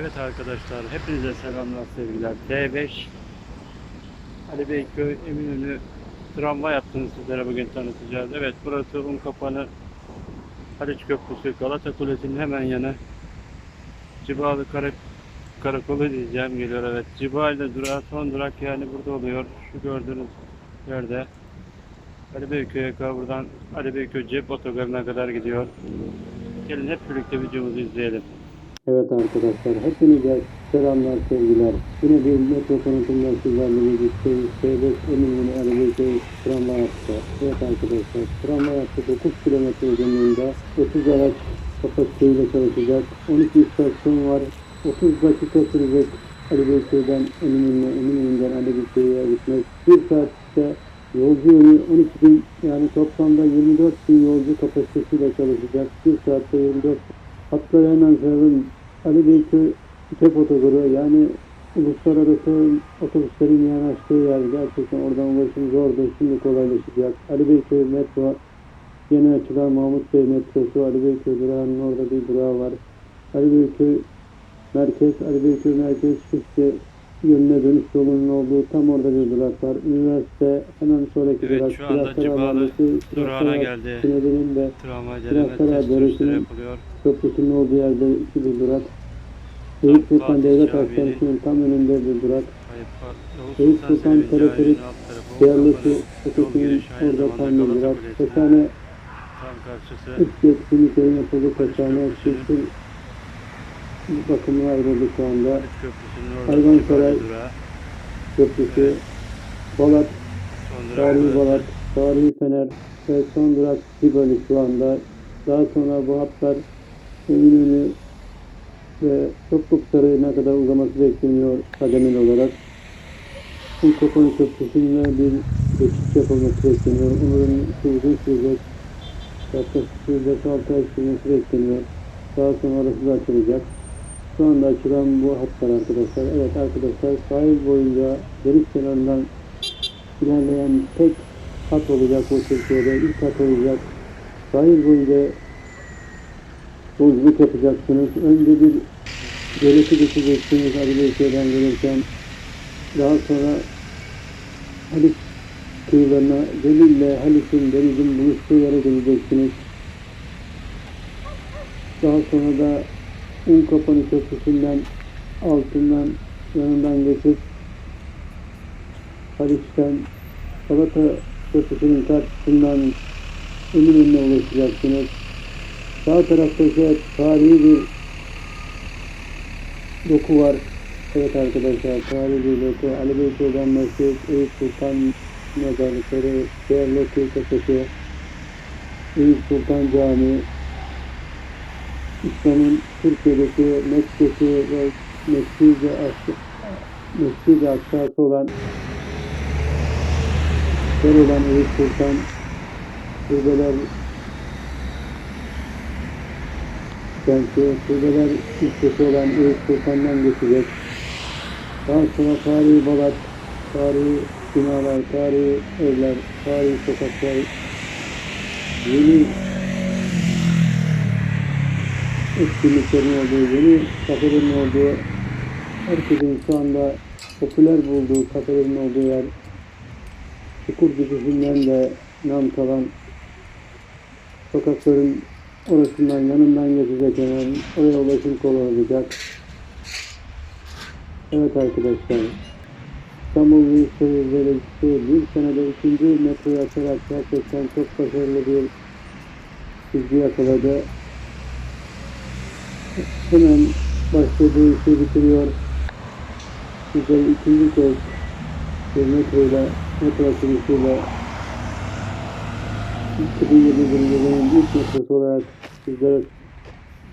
Evet arkadaşlar, hepinize selamlar sevgiler. T5 Ali Beyköy Eminönü tramvay hattını sizlere bugün tanıtacağız. Evet, burası Unkapanı Haliç Köprüsü Galata Kulesi'nin hemen yanı. Cibali Kara, Karakolu diyeceğim geliyor evet. Cibali durağı son durak yani burada oluyor. Şu gördüğünüz yerde. Ali Beyköy'e kadar buradan Ali Beyköy Cep Otogarı'na kadar gidiyor. Gelin hep birlikte videomuzu izleyelim. Evet arkadaşlar, hepinize selamlar, sevgiler. Yine bir metro konutundan sizlerle birlikteyiz. T5 Eminönü Arabiyköy tramvay hattı. Evet arkadaşlar, tramvay hattı 9 kilometre uzunluğunda 30 araç kapasiteyle çalışacak. 12 istasyon var. 30 dakika sürecek Ali Beyköy'den Eminönü'ne, Eminönü'nden Ali Beyköy'e gitmek. 1 saatte Yolcu yönü 12 bin yani toplamda 24 bin yolcu kapasitesiyle çalışacak. 1 saatte 24 Hatları hemen sayalım. Ali Beyköy Çep Otogarı yani uluslararası otobüslerin yanaştığı yer gerçekten oradan ulaşım zordu. Şimdi kolaylaşacak. Ali Beyköy metro yeni açılan Mahmut Bey metrosu Ali Beyköy durağının orada bir durağı var. Ali Beyköy merkez, Ali Beyköy merkez Şişli yönüne dönüş yolunun olduğu tam orada bir durak var. Üniversite hemen sonraki Evet, durak. şu anda Mahallesi, durağına geldi. Tüneli'nin de test sürüşleri dönüşünün-. Köprüsünün olduğu yerde iki bir durak. Eyüp Sultan Devlet. Hastanesi'nin tam önünde bir durak. Eyüp Sultan Teleferik, girişi aynı orada tam bir durak. Kestane üst etkinliklerin yapıldığı kestane çiftçi bakımına ayrıldı şu anda. Hayvansaray. Köprüsü, Balat, Son durak Tarihi. Balat, Tarihi Fener ve son durak Sibali şu anda. Daha sonra bu hatlar Eminönü ve Topluk Sarayı'na kadar uzaması bekleniyor kademeli olarak. Unkapanı Köprüsü'nde bir geçiş yapılması bekleniyor. Umarım uzun sürecek. Yaklaşık 5-6 ay sürmesi bekleniyor. Daha sonra orası da açılacak. Şu anda açılan bu hatlar arkadaşlar. Evet arkadaşlar sahil boyunca deniz kenarından ilerleyen tek hat olacak bu Türkiye'de. ilk hat olacak. Sahil boyunca yolculuk yapacaksınız. Önce bir Devleti geçeceksiniz Ali Beykö'den gelirken. Daha sonra Haliç kıyılarına Delil'le Haliç'in denizin buluştuğu yere geleceksiniz. Daha sonra da Unkapanı Köprüsü'nden altından yanından geçip Haliç'ten Galata Köprüsü'nün karşısından Eminönü'ne ulaşacaksınız. Sağ tarafta ise tarihi bir doku var. Evet arkadaşlar tarihi bir doku. Ali Beyköy Mescid, Eyüp Sultan Mezarlıkları, Değerli Kıyıkasası, Eyüp Sultan Camii, İslam'ın Türkiye'deki Mekke'si ve Mescid-i Mescid-i Aksa'sı olan yer olan Eyüp Sultan Türbeler kenti, Türbeler ilçesi olan Eyüp Sultan'dan geçecek. Daha sonra tarihi Balat, tarihi binalar, tarihi evler, tarihi sokaklar, yeni etkinliklerin olduğu, yeni kafelerin olduğu, herkesin şu anda popüler bulduğu kafelerin olduğu yer, Çukur dizisinden de nam kalan sokakların orasından yanından geçecek hemen oraya ulaşım kolay olacak. Evet arkadaşlar İstanbul Büyükşehir Belediyesi bir senede ikinci metroyu açarak gerçekten çok başarılı bir çizgi yakaladı. Hemen başladığı işi bitiriyor. Bizler ikinci kez bir metroyla, metro açılışıyla 2021 yılının ilk metrosu olarak sizlere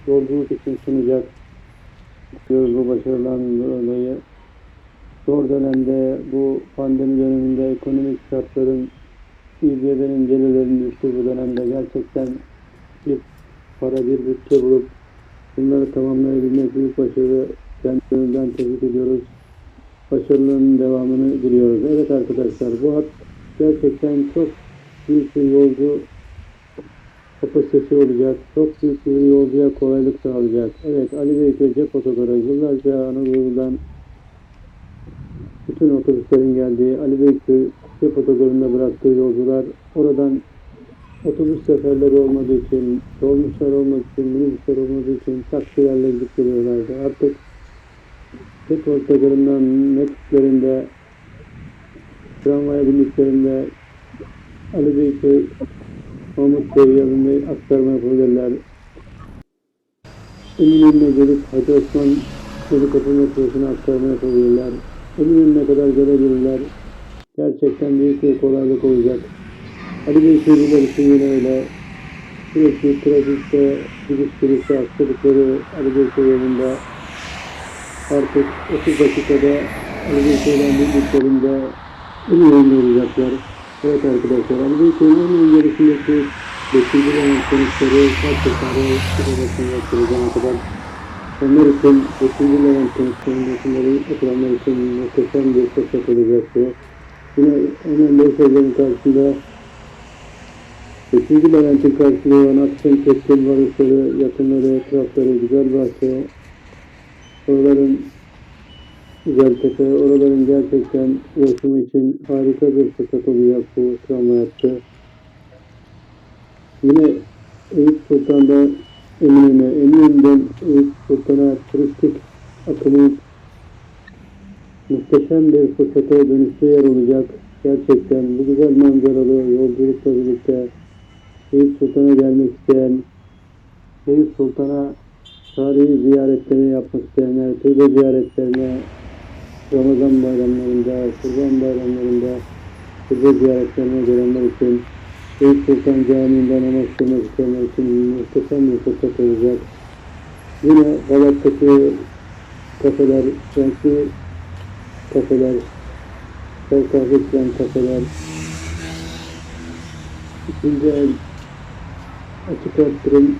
yolculuk için sunacak. Diyoruz bu başarılan dolayı. Zor dönemde, bu pandemi döneminde ekonomik şartların, İBB'nin gelirlerinin düştüğü bu dönemde gerçekten bir para, bir bütçe bulup bunları tamamlayabilmek büyük başarı. Kendilerinden tebrik ediyoruz. Başarılarının devamını diliyoruz. Evet arkadaşlar bu hat gerçekten çok büyük bir yolcu kapasitesi olacak. Çok büyük bir yolcuya kolaylık sağlayacak. Evet Ali Beyköy cep otogarı yıllarca Anadolu'dan bütün otobüslerin geldiği Ali Beyköy cep otogarında bıraktığı yolcular oradan otobüs seferleri olmadığı için, dolmuşlar olmadığı için, minibüsler olmadığı için taksilerle gidip. Artık cep otogarından metrislerinde tramvaya bindiklerinde Ali Beyköy Mahmut Bey yanında aktarma yapabilirler. Eminönü'ne gelip Hacı Osman Çocuk metrosuna aktarma yapabilirler. Eminönü'ne kadar gelebilirler. Gerçekten büyük bir kolaylık olacak. Ali Beyköy'lüler için yine öyle. Sürekli trafikte gidiş gelişte aktardıkları Ali Beyköy yolunda artık 30 dakikada Ali Beyköy'den bildiklerinde Eminönü'nde olacaklar. Evet arkadaşlar, Ali Beyköy'ün en iyi yarışındaki 5. dönem sonuçları gerçekten realistik odasını yaptıracağına kadar onlar için 5. dönem sonuçlarını oturanlar için muhteşem bir fırsat olacak bu. Yine önemli şeylerin karşısında 5. Levent'in karşılığı olan Aksen Keskin varışları, yakınları, etrafları, güzel bahçe, oraların Güzeltepe, oraların gerçekten ulaşımı için harika bir fırsat olacak bu tramvay hattı. Yine Eyüp Sultan'da Eminönü, Eminönü'den Eyüp Sultan'a turistik akımın muhteşem bir fırsata dönüştüğü yer olacak. Gerçekten bu güzel manzaralı yolculukla birlikte Eyüp Sultan'a gelmek isteyen, Eyüp Sultan'a tarihi ziyaretlerini yapmak isteyenler, türbe ziyaretlerine, Ramazan bayramlarında, kurban bayramlarında türbe ziyaretlerine gelenler için Eyüp Sultan Camii'nde namaz kılmak isteyenler için muhteşem bir fırsat olacak. Yine Galat'taki kafeler, renkli kafeler, çay kahve içilen kafeler, ikinci el açık arttırım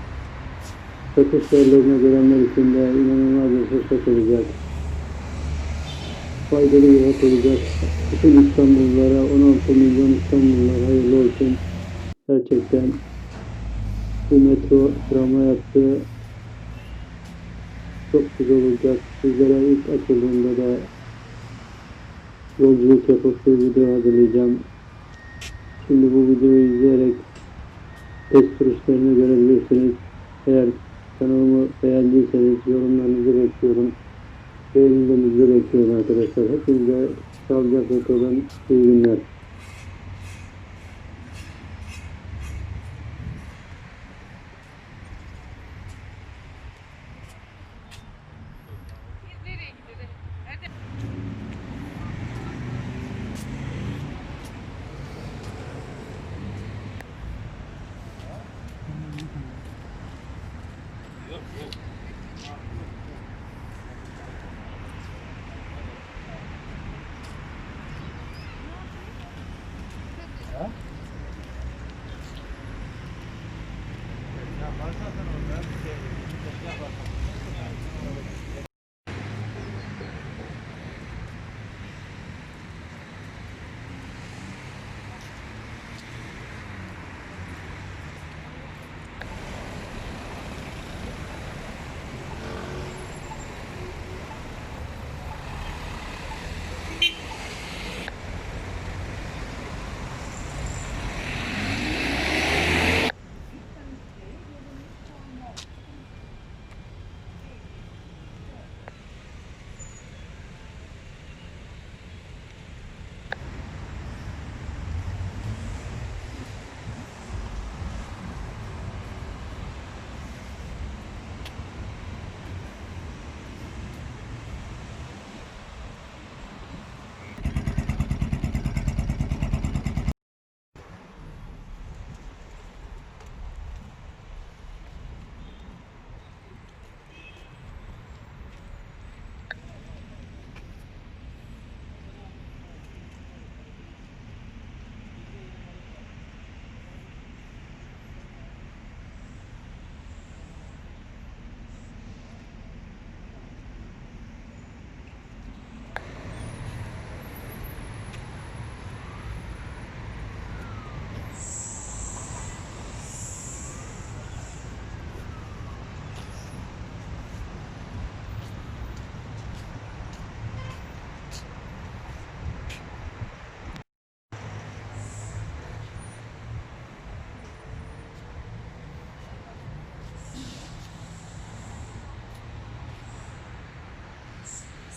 satış yerlerine gelenler için de inanılmaz bir fırsat olacak. Faydalı bir hat olacak. Bütün İstanbullulara, 16 milyon İstanbullular hayırlı olsun. Gerçekten bu metro tramvay hattı çok güzel olacak. Sizlere ilk açıldığında da yolculuk yapıp bir video hazırlayacağım. Şimdi bu videoyu izleyerek test görebilirsiniz. Eğer kanalımı beğendiyseniz yorumlarınızı bekliyorum. Beğenilerinizi bekliyorum arkadaşlar. Hepinize sağlıcakla kalın. İyi günler.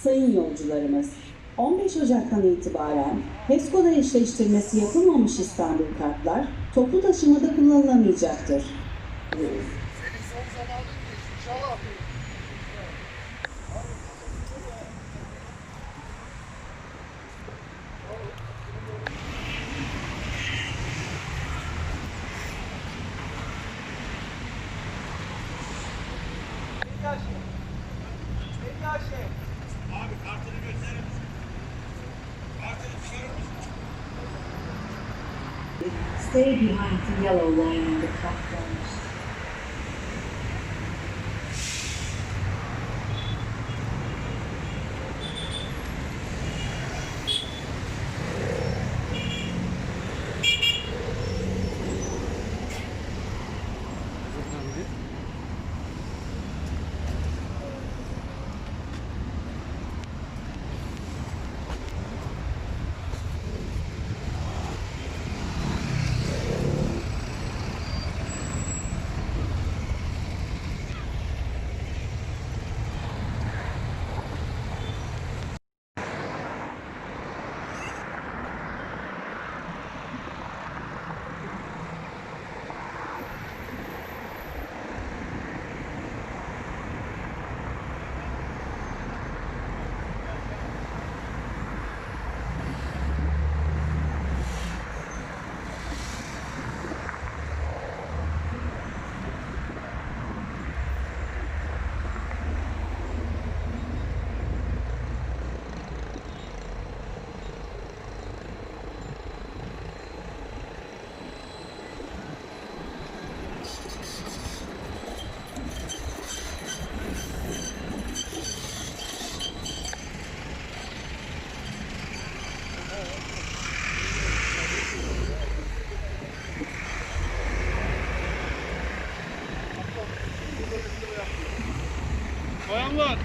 Sayın yolcularımız, 15 Ocak'tan itibaren HESCO'da eşleştirmesi yapılmamış İstanbul kartlar toplu taşımada kullanılamayacaktır. Stay behind the yellow line Good.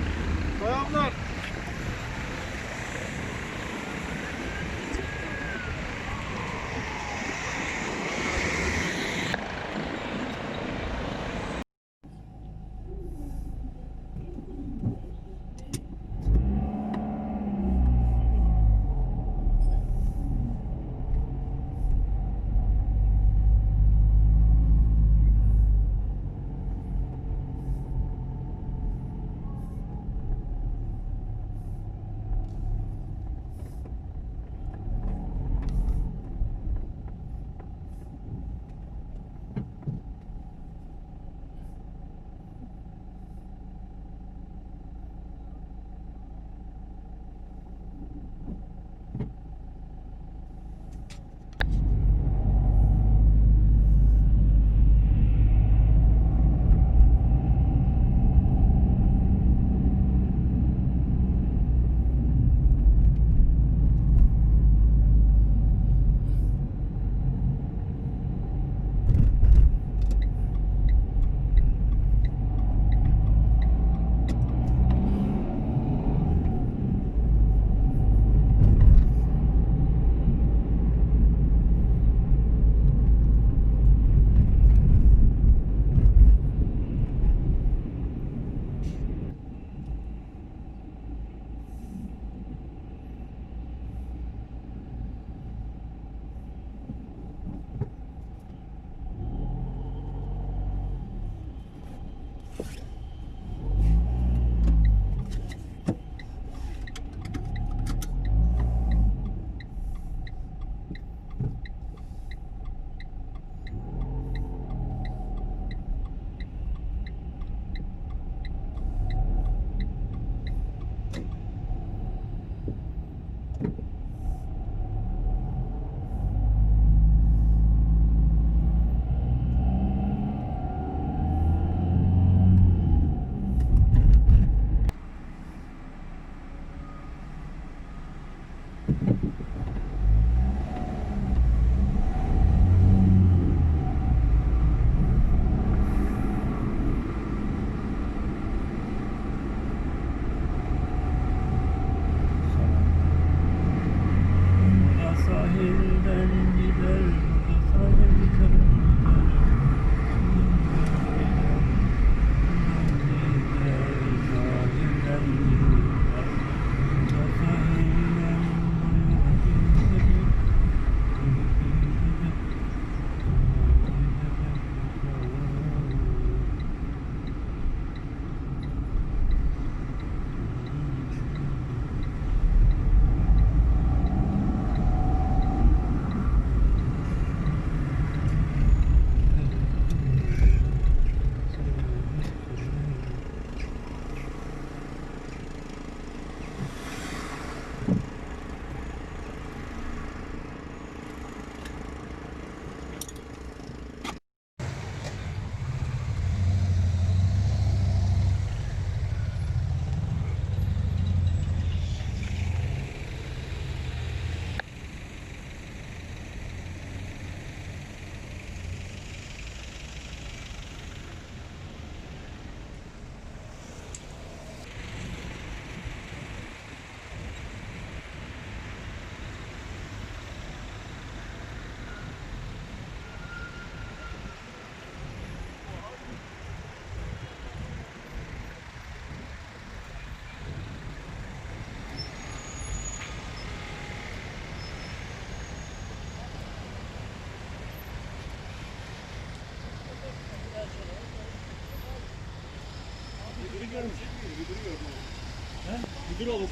Müdür olacak.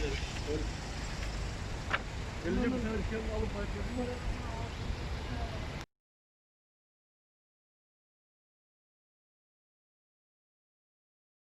Gelecek bir tane alıp başlayalım.